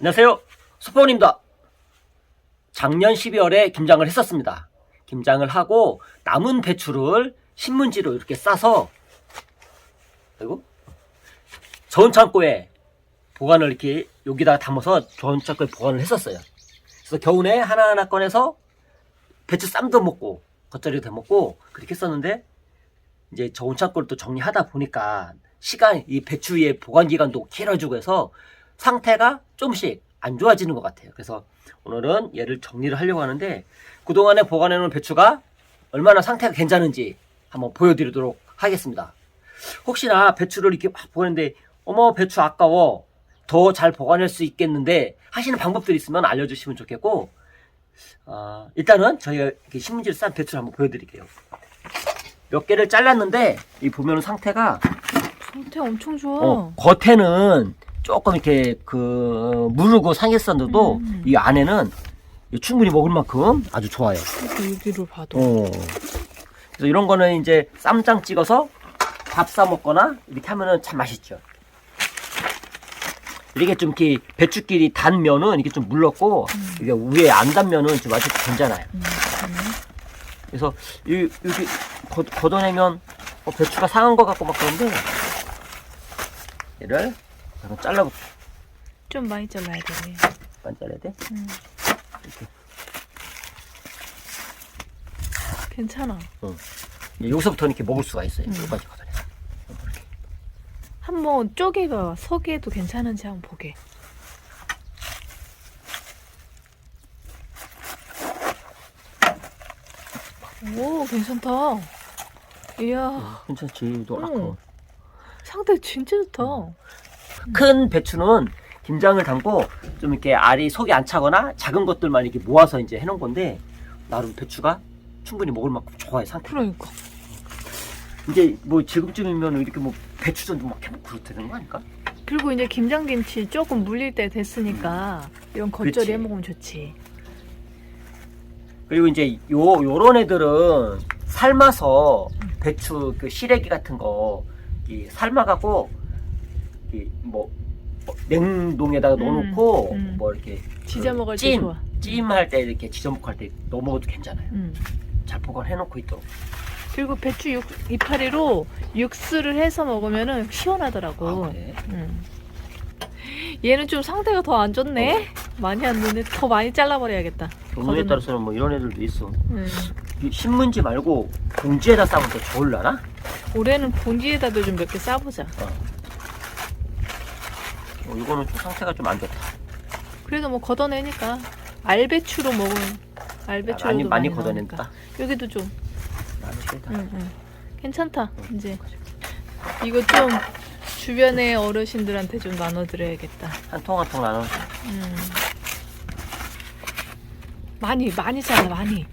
안녕하세요. 소포입니다. 작년 12월에 김장을 했었습니다. 김장을 하고 남은 배추를 신문지로 이렇게 싸서 그리고 저온 창고에 보관을 이렇게 여기다 담아서 저온 창고에 보관을 했었어요. 그래서 겨우내 하나하나 꺼내서 배추 쌈도 먹고 겉절이도 해 먹고 그렇게 했었는데 이제 저온 창고를 또 정리하다 보니까 시간 이 배추의 보관 기간도 길어지고 해서 상태가 조금씩 안 좋아지는 것 같아요. 그래서 오늘은 얘를 정리를 하려고 하는데 그동안에 보관해 놓은 배추가 얼마나 상태가 괜찮은지 한번 보여드리도록 하겠습니다. 혹시나 배추를 이렇게 막 보는데 어머 배추 아까워 더 잘 보관할 수 있겠는데 하시는 방법들이 있으면 알려주시면 좋겠고 아, 일단은 저희가 이렇게 신문지를 싼 배추를 한번 보여드릴게요. 몇 개를 잘랐는데 이 보면은 상태가 상태 엄청 좋아. 어, 겉에는 조금 이렇게 그 무르고 상했었는데도 음. 이 안에는 충분히 먹을 만큼 아주 좋아요. 이렇게 여기로 봐도. 어. 그래서 이런 거는 이제 쌈장 찍어서 밥 싸 먹거나 이렇게 하면은 참 맛있죠. 이렇게 좀 이렇게 배추끼리 단 면은 이게 좀 물렀고 이게 위에 안 단 면은 좀 맛이 괜찮아요. 음. 그래서 이, 이렇게 걷, 걷어내면 어, 배추가 상한 것 같고 막 그런데 얘를 한번 잘라볼게. 좀 많이 잘라야 돼. 반 잘라야 돼. 음. 이렇게. 괜찮아. 이제 여기서부터는 이렇게 먹을 수가 있어요. 음. 여기까지 걷어내서. 이렇게. 한번 쪼개봐. 서기에도 괜찮은지 한번 보게. 오, 괜찮다. 이야, 괜찮지. 또 음. 아까 상태 진짜 좋다. 큰 배추는 김장을 담고 좀 이렇게 알이 속이 안 차거나 작은 것들만 이렇게 모아서 이제 해놓은 건데 나름 배추가 충분히 먹을 만큼 좋아요 상태. 그러니까. 이제 뭐 지금쯤이면 이렇게 뭐 배추전도 막 해먹고 그렇되는거 아닐까? 그리고 이제 김장김치 조금 물릴 때 됐으니까 이런 겉절이 그치. 해 먹으면 좋지. 그리고 이제 요 요런 애들은 삶아서 배추 그 시래기 같은 거 이 삶아갖고 이뭐 냉동에다가 음, 넣어놓고 음. 뭐 이렇게 지져 그 먹을 때 찜, 좋아. 찜할 때 이렇게 지져 먹을 때 넣어 먹어도 괜찮아요. 음. 잘 보관해놓고 있도록. 그리고 배추 육, 이파리로 육수를 해서 먹으면은 시원하더라고. 아, 그래? 음. 얘는 좀 상태가 더 안 좋네. 많이 안 좋네. 더 많이 잘라버려야겠다. 걷어내- 따라서는 뭐 이런 애들도 있어. 음. 이 신문지 말고 봉지에다 싸면 더 좋을라나? 올해는 봉지에다도 좀 몇 개 싸보자. 어, 이거는 좀 상태가 좀 안 좋다. 그래도 뭐 걷어내니까 알배추로 먹으면 알배추로도 많이 많이. 걷어낸다. 여기도 좀 많이 싫다. 응, 응. 괜찮다. 이제 이거 좀 주변의 어르신들한테 좀 나눠드려야겠다. 한 통 한 통 나눠. 음. 많이 많이 잘라 많이.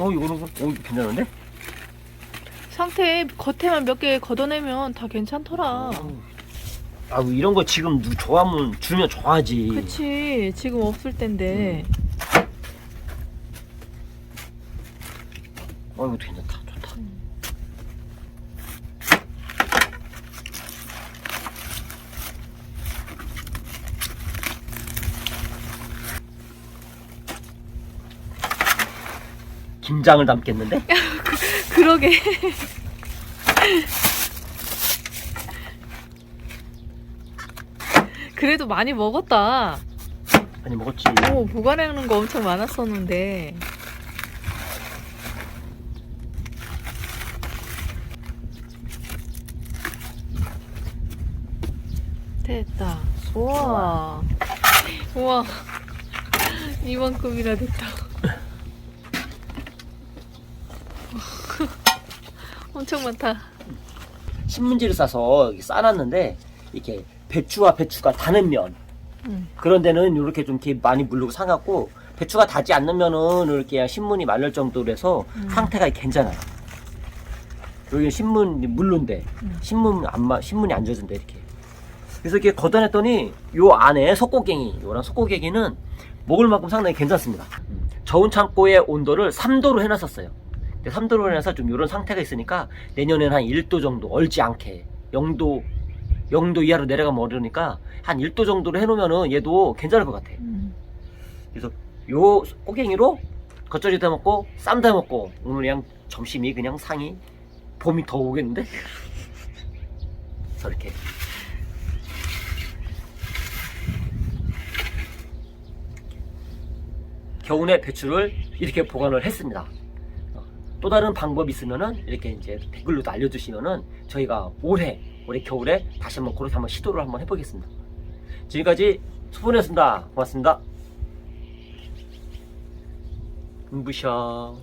어 이거는 어 괜찮은데? 상태 겉에만 몇 개 걷어내면 다 괜찮더라. 아 이런 거 지금 누 좋아하면 주면 좋아하지. 그치 지금 없을 텐데. 어 이거 괜찮다. 좋다. 김장을 담겠는데? 그러게. 그래도 많이 먹었다. 많이 먹었지. 오, 보관해놓은 거 엄청 많았었는데. 됐다. 우와. 우와. 이만큼이나 됐다. 엄청 많다. 신문지를 싸서 이렇게 싸놨는데 이렇게 배추와 배추가 다는 면 응. 그런 데는 이렇게 좀 이렇게 많이 물르고 상하고 배추가 닿지 않는 면은 이렇게 그냥 신문이 말릴 정도로 해서 음. 상태가 괜찮아요. 여기 신문 물른데 음. 신문 안 마, 신문이 안 젖은데 이렇게. 그래서 이렇게 걷어냈더니 요 안에 속고갱이, 요런 속고갱이는 먹을 만큼 상당히 괜찮습니다. 저온 창고의 온도를 3도로 해놨었어요. 근데 3도로 인해서 좀 이런 상태가 있으니까 내년에는 한 1도 정도 얼지 않게 0도 0도 이하로 내려가면 어려우니까 한 1도 정도로 해놓으면은 얘도 괜찮을 것 같아. 음. 그래서 요 꼬갱이로 겉절이도 해먹고 쌈도 해먹고 오늘 그냥 점심이 그냥 상이 봄이 더 오겠는데? 이렇게 겨우내 배추를 이렇게 보관을 했습니다. 어, 또 다른 방법이 있으면은 이렇게 이제 댓글로도 알려주시면은 저희가 올해 올해 겨울에 다시 한번 그렇게 한번 시도를 한번 해보겠습니다. 지금까지 수분이었습니다. 고맙습니다. 눈부셔.